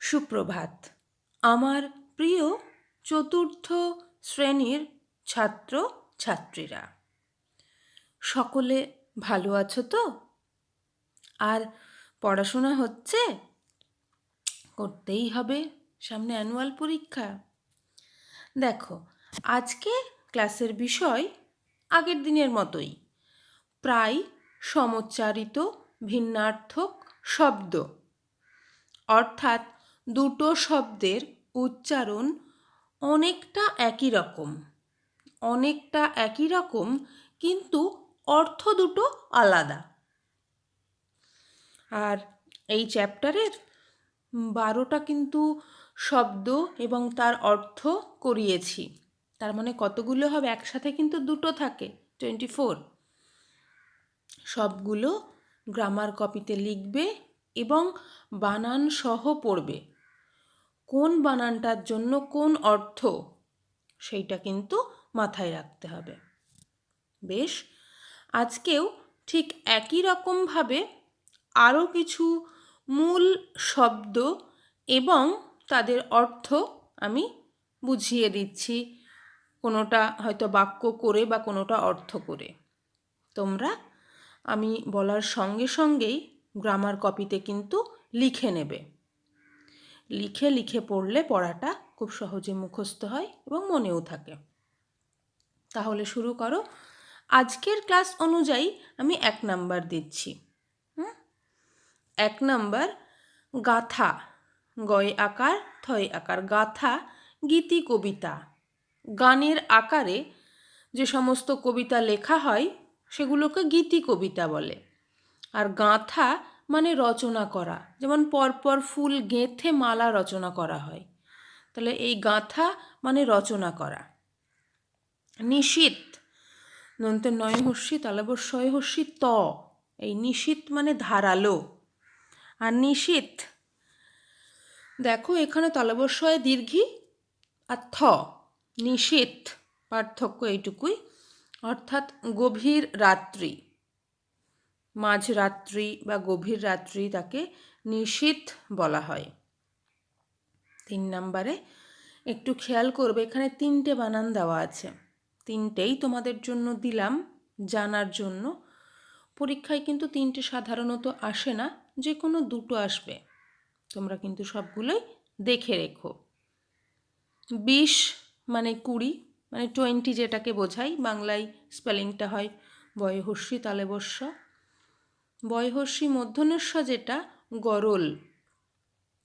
সুপ্রভাত। আমার প্রিয় চতুর্থ শ্রেণির ছাত্র ছাত্রীরা সকলে ভালো আছো তো? আর পড়াশোনা হচ্ছে? করতেই হবে, সামনে অ্যানুয়াল পরীক্ষা। দেখো, আজকে ক্লাসের বিষয় আগের দিনের মতোই, প্রায় সমচ্চারিত ভিন্নার্থক শব্দ। অর্থাৎ দুটো শব্দের উচ্চারণ অনেকটা একই রকম। অনেকটা একই রকম, কিন্তু অর্থ দুটো আলাদা। আর এই চ্যাপ্টারের বারোটা কিন্তু শব্দ এবং তার অর্থ করিয়েছি। তার মানে কতগুলো হবে? একসাথে কিন্তু দুটো থাকে টোয়েন্টি ফোর সবগুলো গ্রামার কপিতে লিখবে এবং বানান সহ পড়বে। কোন বানানটার জন্য কোন অর্থ, সেইটা কিন্তু মাথায় রাখতে হবে। বেশ, আজকেও ঠিক একই রকমভাবে আরও কিছু মূল শব্দ এবং তাদের অর্থ আমি বুঝিয়ে দিচ্ছি, কোনোটা হয়তো বাক্য করে বা কোনোটা অর্থ করে। তোমরা, আমি বলার সঙ্গে সঙ্গেই গ্রামার কপিতে কিন্তু লিখে নেবে। লিখে লিখে পড়লে পড়াটা খুব সহজে মুখস্থ হয় এবং মনেও থাকে। তাহলে শুরু করো। আজকের ক্লাস অনুযায়ী আমি এক নাম্বার দিচ্ছি। এক নাম্বার, গাথা, গয় আকার, থয় আকার। গাথা, গীতি, কবিতা। গানের আকারে যে সমস্ত কবিতা লেখা হয়, সেগুলোকে গীতি কবিতা বলে। আর গাঁথা মানে রচনা করা। যেমন পরপর ফুল গেঁথে মালা রচনা করা হয়। তাহলে এই গাঁথা মানে রচনা করা। নিশীত নন্তের নয় হর্ষি তালাবর শয় হর্ষি ত। এই নিশীত মানে ধারালো। আর নিশীত দেখো এখানে তলবস্বয় দীর্ঘি আর থ। নিশীত পার্থক্য এইটুকুই। অর্থাৎ গভীর রাত্রি। মাঝরাত্রি বা গভীর রাত্রি তাকে নিশীত বলা হয়। তিন নম্বরে, একটু খেয়াল করবে, এখানে তিনটে বানান দেওয়া আছে। তিনটেই তোমাদের জন্য দিলাম, জানার জন্য। পরীক্ষায় কিন্তু তিনটে সাধারণত আসে না যে কোনো দুটো আসবে। তোমরা কিন্তু সবগুলোই দেখে রেখো। বিশ মানে কুড়ি মানে টোয়েন্টি যেটাকে বোঝাই বাংলায় স্পেলিংটা হয়, বয়হর্ষি তালেবস্য বয়হর্ষি মধ্যনেস্ব যেটা, গরল।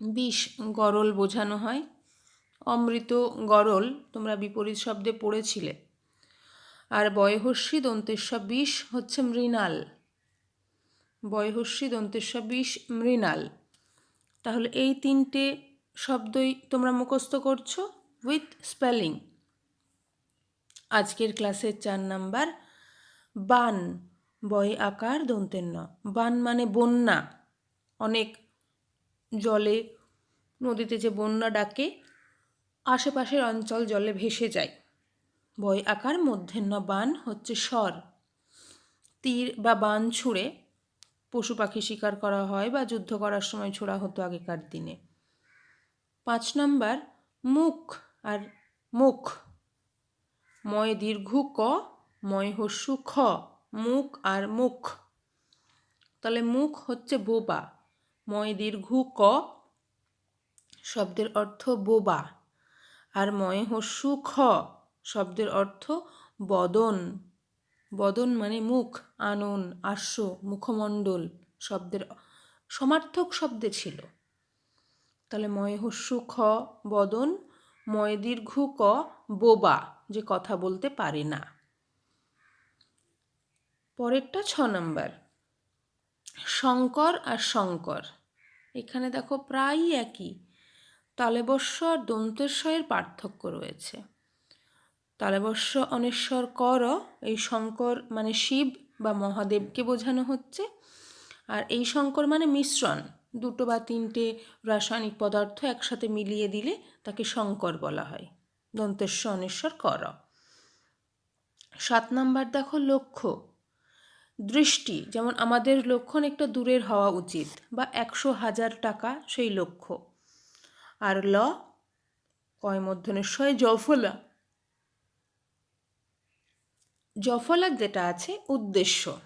বিষ, গরল বোঝানো হয়। অমৃত, গরল, তোমরা বিপরীত শব্দে পড়েছিলে। আর বয়হর্ষি দন্তেস্ব বিষ হচ্ছে মৃণাল। বয়হর্ষি দন্তেস্ব বিষ, মৃণাল। তাহলে এই তিনটে শব্দই তোমরা মুখস্থ করছ উইথ স্পেলিং। আজকের ক্লাসের চার নাম্বার, বান। বয় আকার দন্তের ন। বান মানে বন্যা। অনেক জলে, নদীতে যে বন্যা ডাকে, আশেপাশের অঞ্চল জলে ভেসে যায়। বয় আকার মধ্যেন্ন বান হচ্ছে স্বর। তীর বা বান ছুঁড়ে পশু পাখি শিকার করা হয় বা যুদ্ধ করার সময় ছোড়া হতো আগেকার দিনে। পাঁচ নাম্বার, মুখ আর মুখ। ময় দীর্ঘ ক, ময় হস্যু খ। মুখ আর মুখ। তাহলে মুখ হচ্ছে বোবা। ময় দীর্ঘ ক শব্দের অর্থ বোবা। আর ময় হস্যু খ শব্দের অর্থ বদন। বদন মানে মুখ, আনন আশ্ব মুখমণ্ডল শব্দের সমার্থক শব্দে ছিল। তাহলে ময় হস্যু খ বদন, ময় দীর্ঘ ক বোবা, যে কথা বলতে পারে না। পরেরটা ছ নম্বর। শঙ্কর আর শঙ্কর। এখানে দেখো প্রায়ই একই। তালেবস্ব আর দন্তেশ্বরের পার্থক্য রয়েছে। তালেবস্ব অনেশ্বর কর, এই শঙ্কর মানে শিব বা মহাদেবকে বোঝানো হচ্ছে। আর এই শঙ্কর মানে মিশ্রণ। দুটো বা তিনটে রাসায়নিক পদার্থ একসাথে মিলিয়ে দিলে তাকে শঙ্কর বলা হয়। দন্তেশ্ব অনেশ্বর, কর। সাত নাম্বার দেখো লক্ষ্য। দৃষ্টি, যেমন আমাদের লক্ষণ একটা দূরের হওয়া উচিত, বা একশো হাজার টাকা সেই লক্ষ্য। আর ল, কয় মধ্যনেশ্বয় জফলা। জফলা যেটা আছে, উদ্দেশ্য।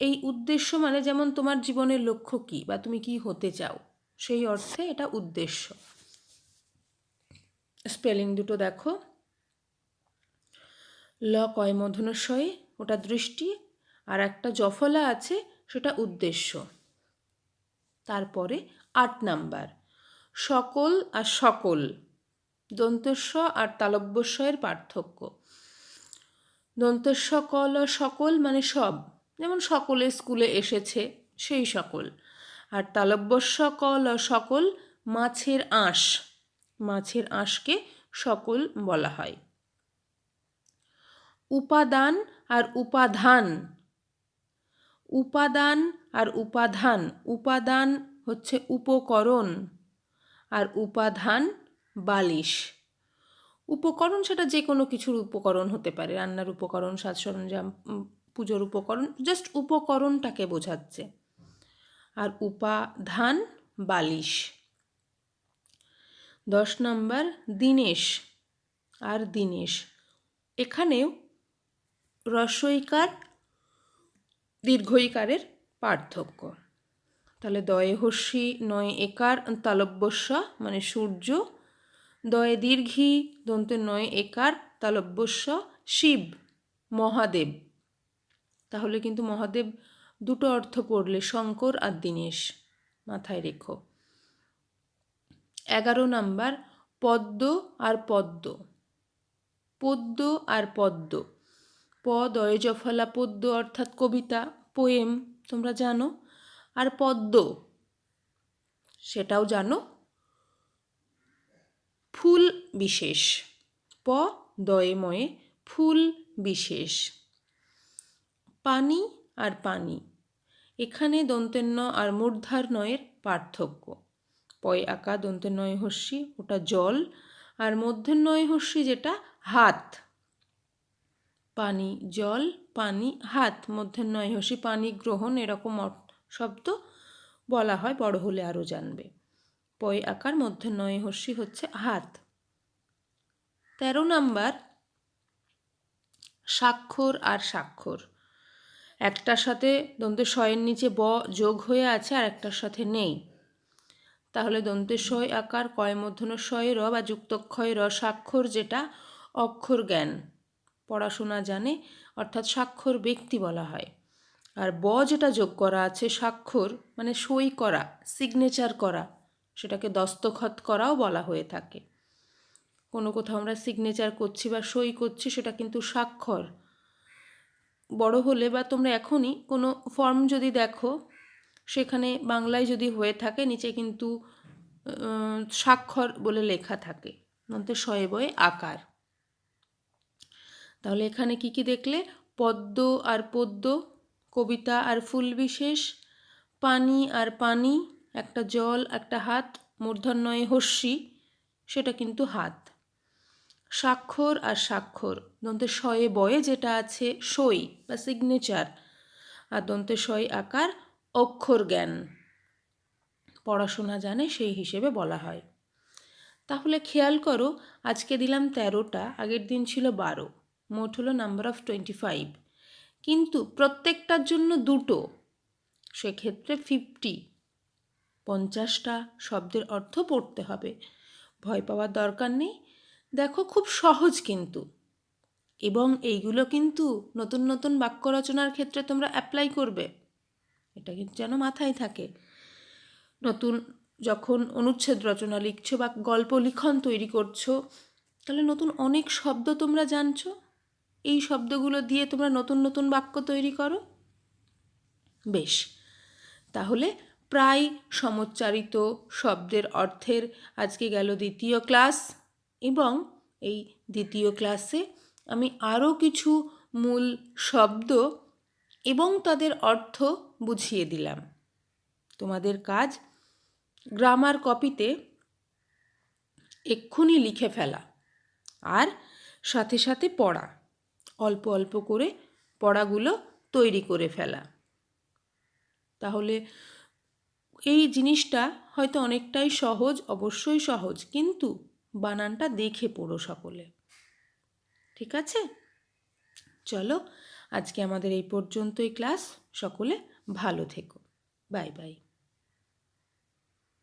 এই উদ্দেশ্য মানে যেমন তোমার জীবনের লক্ষ্য কী, বা তুমি কি হতে চাও, সেই অর্থে এটা উদ্দেশ্য। স্পেলিং দুটো দেখো। ল, কয় মধনস্বয়ে ওটা দৃষ্টি আর একটা জফলা আছে, সেটা উদ্দেশ্য। তারপরে আট নাম্বার। সকল আর সকল। দন্তস্ব আর তালব্যস্বয়ের পার্থক্য। দন্তস্ব, কল, সকল মানে সব। যেমন সকলে স্কুলে এসেছে, সেই সকল। আর তালব্যস্ব, কল, সকল মাছের আঁশ। মাছের আঁশকে সকল বলা হয়। উপাদান আর উপাধান উপাদান আর উপাধান। উপাদান হচ্ছে উপকরণ আর উপাধান বালিশ। উপকরণ সেটা যে কোনো কিছুর উপকরণ হতে পারে। রান্নার উপকরণ, সাজ সরঞ্জাম পুজোর উপকরণ জাস্ট উপকরণটাকে বোঝাচ্ছে। আর উপাধান বালিশ। দশ নম্বর, দিনেশ। আর দিনেশ। এখানেও রস্বইকার দীর্ঘইকারের পার্থক্য। তাহলে দয়ে হস্যি, নয় একার, তালব্যস্য মানে সূর্য। দয়ে দীর্ঘি, দন্তে নয় একার, তালব্যস্য শিব, মহাদেব। তাহলে কিন্তু মহাদেব দুটো অর্থ পড়লে শঙ্কর আর দীনেশ মাথায় রেখো। এগারো নাম্বার, পদ্ম আর পদ্ম। পদ্ম আর পদ্ম। প দয়ে জফলা পদ্য অর্থাৎ কবিতা পোয়েম তোমরা জানো? আর পদ্ম, সেটাও জানো? ফুল বিশেষ, প, দয়ে ময়ে, ফুল বিশেষ। পানি আর পানি, এখানে দন্তেন্য আর মূর্ধার নয়ের পার্থক্য। পয় আঁকা দন্তের নয় হস্যি ওটা জল, আর মধ্যের নয় হস্যি যেটা হাত। পানি, জল, পানি, হাত মধ্যের নয় হস্যি পানি গ্রহণ এরকম শব্দ বলা হয়, বড় হলে আরও জানবে। পয় আকার, মধ্যে নয় হস্যি হচ্ছে হাত। তেরো নাম্বার, স্বাক্ষর আর স্বাক্ষর। একটার সাথে দন্তের শয়ের নিচে ব যোগ হয়ে আছে আর একটার সাথে নেই। তাহলে দন্তের শয় আকার, কয় মধ্যন শয় র বা যুক্তক্ষয় র স্বাক্ষর যেটা অক্ষর জ্ঞান। পড়াশোনা জানে, অর্থাৎ স্বাক্ষর ব্যক্তি বলা হয়। আর ব যেটা যোগ করা আছে, স্বাক্ষর মানে সই করা সিগনেচার করা, সেটাকে দস্তখত করাও বলা হয়ে থাকে। কোনো কোথাও আমরা সিগনেচার করছি বা সই করছি, সেটা কিন্তু স্বাক্ষর। বড় হলে বা তোমরা এখনই কোনো ফর্ম যদি দেখো, সেখানে বাংলায় যদি হয়ে থাকে, নিচে কিন্তু স্বাক্ষর বলে লেখা থাকে। মধ্যে শয়ে বয়ে আকার। তাহলে এখানে কি কি দেখলে? পদ্ম আর পদ্ম, কবিতা আর ফুল বিশেষ, পানি আর পানি, একটা জল, একটা হাত মূর্ধন্যয় হস্যি, সেটা কিন্তু হাত। স্বাক্ষর আর স্বাক্ষর, দন্তে শয়ে বয়ে যেটা আছে সই বা সিগনেচার আর দন্তে শয় আকার অক্ষর জ্ঞান। পড়াশোনা জানে সেই হিসেবে বলা হয়। তাহলে খেয়াল করো, আজকে দিলাম তেরোটা, আগের দিন ছিল বারো। মোট হলো নাম্বার অফ টোয়েন্টি ফাইভ কিন্তু প্রত্যেকটার জন্য দুটো, সেক্ষেত্রে ফিফটি পঞ্চাশটা শব্দের অর্থ পড়তে হবে। ভয় পাওয়ার দরকার নেই। দেখো খুব সহজ কিন্তু। এবং এইগুলো কিন্তু নতুন নতুন বাক্য রচনার ক্ষেত্রে তোমরা অ্যাপ্লাই করবে। এটা কিন্তু যেন মাথায় থাকে। নতুন যখন অনুচ্ছেদ রচনা লিখছো বা গল্প লিখন তৈরি করছ, তাহলে নতুন অনেক শব্দ তোমরা জানছো। এই শব্দগুলো দিয়ে তোমরা নতুন নতুন বাক্য তৈরি করো? বেশ। তাহলে প্রায় সমচ্চারিত শব্দের অর্থের আজকে গেল দ্বিতীয় ক্লাস এবং এই দ্বিতীয় ক্লাসে আমি আরও কিছু মূল শব্দ এবং তাদের অর্থ বুঝিয়ে দিলাম। তোমাদের কাজ গ্রামার কপিতে এক্ষুনি লিখে ফেলা আর সাথে সাথে পড়া। অল্প অল্প করে পড়াগুলো তৈরি করে ফেলা। তাহলে এই জিনিসটা হয়তো অনেকটাই সহজ, অবশ্যই সহজ, কিন্তু বানানটা দেখে পড়ো সকলে। ঠিক আছে? চলো, আজকে আমাদের এই পর্যন্তই ক্লাস। সকলে ভালো থেকো। Bye bye.